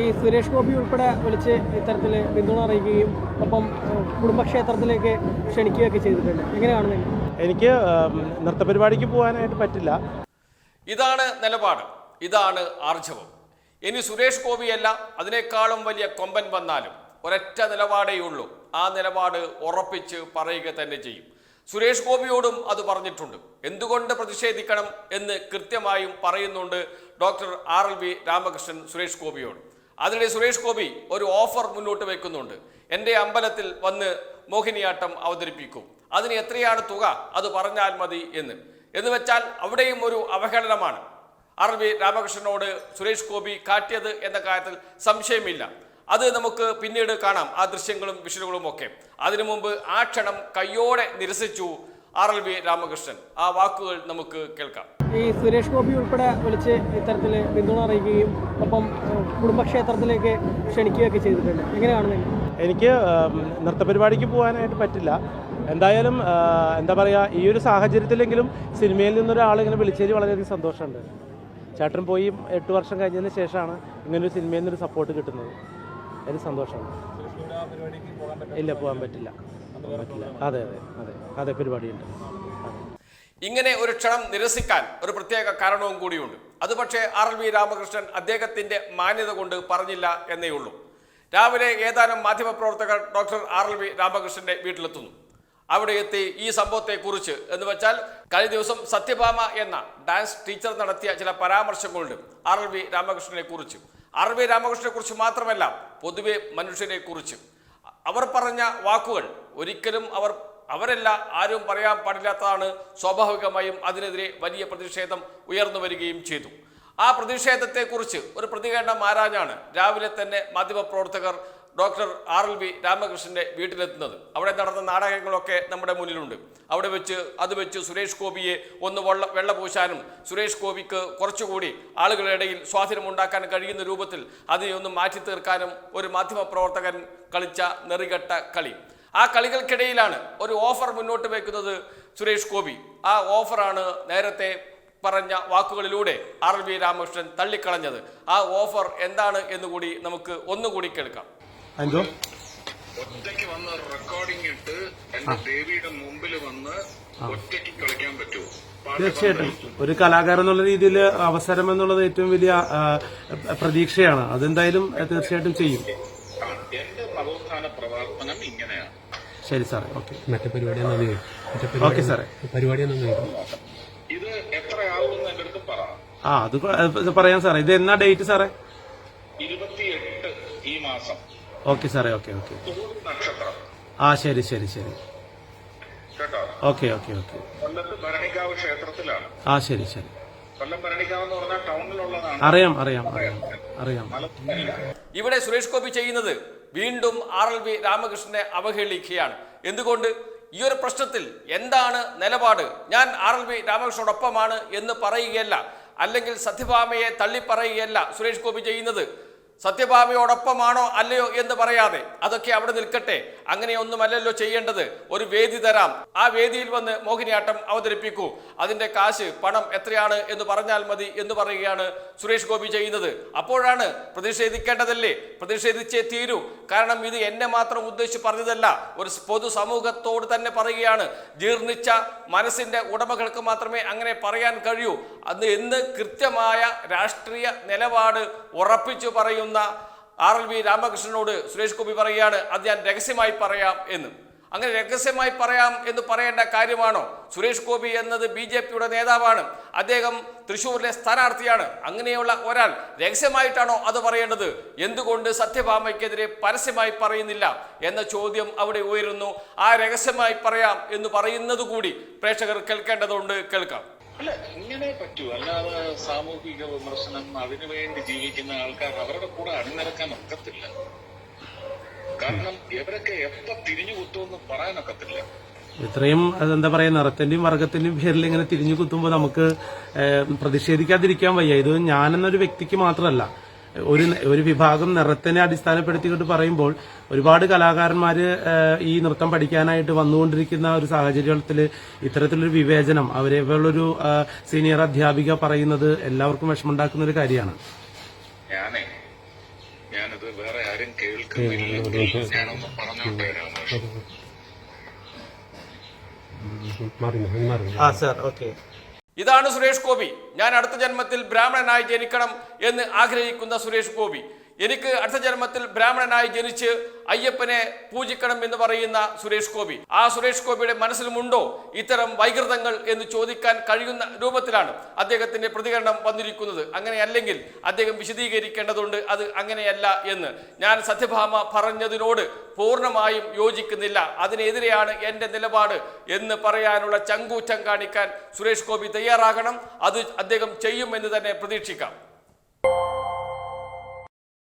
ഈ സുരേഷ് ഗോപി ഉൾപ്പെടെ വിളിച്ച് ഇത്തരത്തിൽ പിന്തുണ അറിയിക്കുകയും ഒപ്പം കുടുംബക്ഷേത്രത്തിലേക്ക് ക്ഷണിക്കുകയൊക്കെ ചെയ്തിട്ടുണ്ട്. എങ്ങനെയാണ് കാണുന്നത്? എനിക്ക് നൃത്ത നൃത്തപരിപാടിക്ക് പോകാനായിട്ട് പറ്റില്ല. ഇതാണ് നിലപാട്. ഇതാണ് ആർജവം. ഇനി സുരേഷ് ഗോപിയല്ല അതിനേക്കാളും വലിയ കൊമ്പൻ വന്നാലും ഒരൊറ്റ നിലപാടേ ഉള്ളൂ. ആ നിലപാട് ഉറപ്പിച്ച് പറയുക തന്നെ ചെയ്യും. സുരേഷ് ഗോപിയോടും അത് പറഞ്ഞിട്ടുണ്ട്. എന്തുകൊണ്ട് പ്രതിഷേധിക്കണം എന്ന് കൃത്യമായും പറയുന്നുണ്ട് doctor R L V Ramakrishnan Suresh ഗോപിയോട്. അതിനിടെ സുരേഷ് ഗോപി ഒരു ഓഫർ മുന്നോട്ട് വെക്കുന്നുണ്ട്. എന്റെ അമ്പലത്തിൽ വന്ന് മോഹിനിയാട്ടം അവതരിപ്പിക്കും. അതിന് എത്രയാണ് തുക? അത് പറഞ്ഞാൽ മതി എന്ന്. എന്ന് വെച്ചാൽ അവിടെയും ഒരു അവഹേളനമാണ്. ആർ വി രാമകൃഷ്ണനോട് സുരേഷ് ഗോപി കാട്ടിയത് എന്ന കാര്യത്തിൽ സംശയമില്ല. അത് നമുക്ക് പിന്നീട് കാണാം. ആ ദൃശ്യങ്ങളും വിഷയങ്ങളും ഒക്കെ അതിനു മുമ്പ് ആ ക്ഷണം കയ്യോടെ നിരസിച്ചു. R L B Ramakrishnan. ആ വാക്കുകൾ നമുക്ക് കേൾക്കാം. ഈ സുരേഷ് ഗോപി ഉൾപ്പെടെ വിളിച്ച് ഇത്തരത്തിൽ പിന്തുണ അറിയിക്കുകയും ഒപ്പം കുടുംബക്ഷേത്രത്തിലേക്ക് ക്ഷണിക്കുകയൊക്കെ ചെയ്തിട്ടുണ്ട്. എങ്ങനെയാണ് എനിക്ക് നൃത്ത പരിപാടിക്ക് പോകാനായിട്ട് പറ്റില്ല. എന്തായാലും എന്താ പറയുക ഈ ഒരു സാഹചര്യത്തിലെങ്കിലും സിനിമയിൽ നിന്നൊരാളിങ്ങനെ വിളിച്ചതിൽ വളരെയധികം സന്തോഷമുണ്ട്. ചേട്ടൻ പോയി എട്ട് വർഷം കഴിഞ്ഞതിന് ശേഷമാണ് ഇങ്ങനൊരു സിനിമയിൽ നിന്നൊരു സപ്പോർട്ട് കിട്ടുന്നത്. ഒരു സന്തോഷമാണ് ഇല്ല പോകാൻ പറ്റില്ല. പറ്റില്ല. അതെ അതെ അതെ. അതെ പരിപാടിയുണ്ട്. ഇങ്ങനെ ഒരു ക്ഷണം നിരസിക്കാൻ ഒരു പ്രത്യേക കാരണവും കൂടിയുണ്ട്. അത് പക്ഷേ ആർ എൽ വി രാമകൃഷ്ണൻ അദ്ദേഹത്തിന്റെ മാന്യത കൊണ്ട് പറഞ്ഞില്ല എന്നേ ഉള്ളൂ. രാവിലെ ഏതാനും മാധ്യമപ്രവർത്തകർ ഡോക്ടർ ആർ എൽ വി രാമകൃഷ്ണന്റെ വീട്ടിലെത്തുന്നു. അവിടെ എത്തി ഈ സംഭവത്തെക്കുറിച്ച് എന്ന് വെച്ചാൽ കഴിഞ്ഞ ദിവസം സത്യഭാമ എന്ന ഡാൻസ് ടീച്ചർ നടത്തിയ ചില പരാമർശങ്ങളുണ്ട് ആർ എൽ വി രാമകൃഷ്ണനെ ആർ വി രാമകൃഷ്ണനെക്കുറിച്ച് മാത്രമല്ല പൊതുവെ മനുഷ്യനെക്കുറിച്ച് അവർ പറഞ്ഞ വാക്കുകൾ ഒരിക്കലും അവർ അവരല്ല ആരും പറയാൻ പാടില്ലാത്തതാണ് സ്വാഭാവികമായും അതിനെതിരെ വലിയ പ്രതിഷേധം ഉയർന്നു വരികയും ചെയ്തു. ആ പ്രതിഷേധത്തെക്കുറിച്ച് ഒരു പ്രതികരണം ആരാഞ്ഞാണ്? രാവിലെ തന്നെ മാധ്യമപ്രവർത്തകർ ഡോക്ടർ ആർ എൽ വി രാമകൃഷ്ണന്റെ വീട്ടിലെത്തുന്നത്. അവിടെ നടന്ന നാടകങ്ങളൊക്കെ നമ്മുടെ മുന്നിലുണ്ട്. അവിടെ വെച്ച് അത് വെച്ച് സുരേഷ് ഗോപിയെ ഒന്ന് വെള്ള വെള്ള പൂശാനും സുരേഷ് ഗോപിക്ക് കുറച്ചുകൂടി ആളുകളുടെ ഇടയിൽ സ്വാധീനമുണ്ടാക്കാൻ കഴിയുന്ന രൂപത്തിൽ അതിനെ ഒന്ന് മാറ്റി തീർക്കാനും ഒരു മാധ്യമപ്രവർത്തകൻ കളിച്ച നെറികെട്ട കളി. ആ കളികൾക്കിടയിലാണ് ഒരു ഓഫർ മുന്നോട്ട് വയ്ക്കുന്നത് സുരേഷ് ഗോപി. ആ ഓഫറാണ് നേരത്തെ പറഞ്ഞ വാക്കുകളിലൂടെ ആർ വി രാമകൃഷ്ണൻ തള്ളിക്കളഞ്ഞത്. ആ ഓഫർ എന്താണ് എന്നുകൂടി നമുക്ക് ഒന്നുകൂടി കേൾക്കാം. എന്തോ? ഒറ്റയ്ക്ക് വന്ന് റെക്കോർഡിംഗ് ഇട്ട് എന്റെ ദേവിയുടെ മുമ്പിൽ വന്ന് ഒറ്റയ്ക്ക് കളിക്കാൻ പറ്റുമോ? തീർച്ചയായിട്ടും. ഒരു കലാകാരൻ എന്നുള്ള രീതിയിൽ അവസരം എന്നുള്ളത് ഏറ്റവും വലിയ പ്രതീക്ഷയാണ്. അതെന്തായാലും തീർച്ചയായിട്ടും ചെയ്യും. എന്റെ നവോത്ഥാന പ്രവർത്തനം ഇങ്ങനെയാണ്. ശരി സാറേ. ഓക്കെ. മറ്റേ പരിപാടി ഓക്കെ സാറേ. പരിപാടി ഇത് അടുത്ത് പറ. ആ അത് പറയാം സാറേ. ഇത് എന്നാ ഡേറ്റ് സാറേ? ഇരുപത്തിയെട്ട് ഈ മാസം. ഓക്കെ സാറേ ഓക്കെ ഓക്കെ. ആ ശരി ശരി ശരി. കേട്ടോ? Okay okay okay. കൊല്ലത്ത് ഭരണിക്കാവ് ക്ഷേത്രത്തിലാണ്. ആ ശരി ശരി. കൊല്ലം ഭരണിക്കാവ് എന്ന് പറഞ്ഞാൽ ടൗണിലുള്ളതാണ്. അറിയാം അറിയാം അറിയാം അറിയാം. ഇവിടെ സുരേഷ് ഗോപി ചെയ്യുന്നത് വീണ്ടും ആർ എൽ വി രാമകൃഷ്ണനെ അവഹേളിക്കുകയാണ്. എന്തുകൊണ്ട്? ഈ ഒരു പ്രശ്നത്തിൽ എന്താണ് നിലപാട്? ഞാൻ ആർ എൽ വി രാമകൃഷ്ണനോടൊപ്പമാണ് എന്ന് പറയുകയല്ല. അല്ലെങ്കിൽ സത്യഭാമയെ തള്ളിപ്പറയുകയല്ല സുരേഷ് ഗോപി ചെയ്യുന്നത്. സത്യഭാമയോടൊപ്പമാണോ അല്ലയോ എന്ന് പറയാതെ അതൊക്കെ അവിടെ നിൽക്കട്ടെ. അങ്ങനെയൊന്നുമല്ലല്ലോ ചെയ്യേണ്ടത്. ഒരു വേദി തരാം. ആ വേദിയിൽ വന്ന് മോഹിനിയാട്ടം അവതരിപ്പിക്കൂ. അതിന്റെ കാശ് പണം എത്രയാണ് എന്ന് പറഞ്ഞാൽ മതി എന്ന് പറയുകയാണ് സുരേഷ് ഗോപി ചെയ്യുന്നത്. അപ്പോഴാണ് പ്രതിഷേധിക്കേണ്ടതല്ലേ? പ്രതിഷേധിച്ചേ തീരൂ. കാരണം ഇത് എന്നെ മാത്രം ഉദ്ദേശിച്ച് പറഞ്ഞതല്ല. ഒരു പൊതു സമൂഹത്തോട് തന്നെ പറയുകയാണ്. ജീർണിച്ച മനസ്സിന്റെ ഉടമകൾക്ക് മാത്രമേ അങ്ങനെ പറയാൻ കഴിയൂ. അന്ന് എന്ന് കൃത്യമായ രാഷ്ട്രീയ നിലപാട് ഉറപ്പിച്ചു പറയുന്ന ആർ എൽ വി രാമകൃഷ്ണനോട് സുരേഷ് ഗോപി പറയുകയാണ് അത് ഞാൻ രഹസ്യമായി പറയാം എന്ന്. അങ്ങനെ രഹസ്യമായി പറയാം എന്ന് പറയേണ്ട കാര്യമാണോ? സുരേഷ് ഗോപി എന്നത് ബി ജെ പിയുടെ നേതാവാണ് അദ്ദേഹം തൃശ്ശൂരിലെ സ്ഥാനാർത്ഥിയാണ് അങ്ങനെയുള്ള ഒരാൾ. രഹസ്യമായിട്ടാണോ അത് പറയേണ്ടത്? എന്തുകൊണ്ട് സത്യഭാമയ്ക്കെതിരെ പരസ്യമായി പറയുന്നില്ല എന്ന ചോദ്യം അവിടെ ഉയരുന്നു. ആ രഹസ്യമായി പറയാം എന്ന് പറയുന്നത് കൂടി പ്രേക്ഷകർ കേൾക്കേണ്ടതുണ്ട്. കേൾക്കാം. അല്ല ഇങ്ങനെ പറ്റൂ. അല്ലാതെ സാമൂഹിക വിമർശനം അതിനുവേണ്ടി ജീവിക്കുന്ന ആൾക്കാർ അവരുടെ കൂടെ അണിനിരക്കാൻ ഒക്കത്തില്ല. കാരണം ഇവരൊക്കെ എപ്പോ തിരിഞ്ഞു കുത്തുമെന്ന് പറയാനൊക്കത്തില്ല. ഇത്രയും എന്താ പറയാ നിറത്തിന്റെയും വർഗത്തിന്റെയും പേരിൽ ഇങ്ങനെ തിരിഞ്ഞു കുത്തുമ്പോൾ നമുക്ക് പ്രതിഷേധിക്കാതിരിക്കാൻ വയ്യ. ഇത് ഞാനെന്നൊരു വ്യക്തിക്ക് മാത്രമല്ല ഒരു ഒരു വിഭാഗം നിറത്തിനെ അടിസ്ഥാനപ്പെടുത്തിക്കൊണ്ട് പറയുമ്പോൾ ഒരുപാട് കലാകാരന്മാര് ഈ നൃത്തം പഠിക്കാനായിട്ട് വന്നുകൊണ്ടിരിക്കുന്ന ഒരു സാഹചര്യത്തിൽ ഇത്തരത്തിലൊരു വിവേചനം അവരെ ഒരു സീനിയർ അധ്യാപിക പറയുന്നത് എല്ലാവർക്കും വിഷമമുണ്ടാക്കുന്ന ഒരു കാര്യമാണ്. ഞാനേ വേറെ ആരും കേൾക്കുന്നില്ല. ഞാനൊന്ന് പറഞ്ഞോട്ടെ രാമകൃഷ്ണൻ ആ സാർ ഓക്കെ. ഇതാണ് സുരേഷ് ഗോപി. ഞാൻ അടുത്ത ജന്മത്തിൽ ബ്രാഹ്മണനായി ജനിക്കണം എന്ന് ആഗ്രഹിക്കുന്ന സുരേഷ് ഗോപി. എനിക്ക് അടുത്ത ജന്മത്തിൽ ബ്രാഹ്മണനായി ജനിച്ച് അയ്യപ്പനെ പൂജിക്കണം എന്ന് പറയുന്ന സുരേഷ് ഗോപി. ആ സുരേഷ് ഗോപിയുടെ മനസ്സിലുമുണ്ടോ ഇത്തരം വൈകൃതങ്ങൾ എന്ന് ചോദിക്കാൻ കഴിയുന്ന രൂപത്തിലാണ് അദ്ദേഹത്തിന്റെ പ്രതികരണം വന്നിരിക്കുന്നത്. അങ്ങനെയല്ലെങ്കിൽ അദ്ദേഹം വിശദീകരിക്കേണ്ടതുണ്ട് അത് അങ്ങനെയല്ല എന്ന്. ഞാൻ സത്യഭാമ പറഞ്ഞതിനോട് പൂർണമായും യോജിക്കുന്നില്ല. അതിനെതിരെയാണ് എന്റെ നിലപാട് എന്ന് പറയാനുള്ള ചങ്കൂറ്റം കാണിക്കാൻ സുരേഷ് ഗോപി തയ്യാറാകണം. അത് അദ്ദേഹം ചെയ്യുമെന്ന് തന്നെ പ്രതീക്ഷിക്കാം.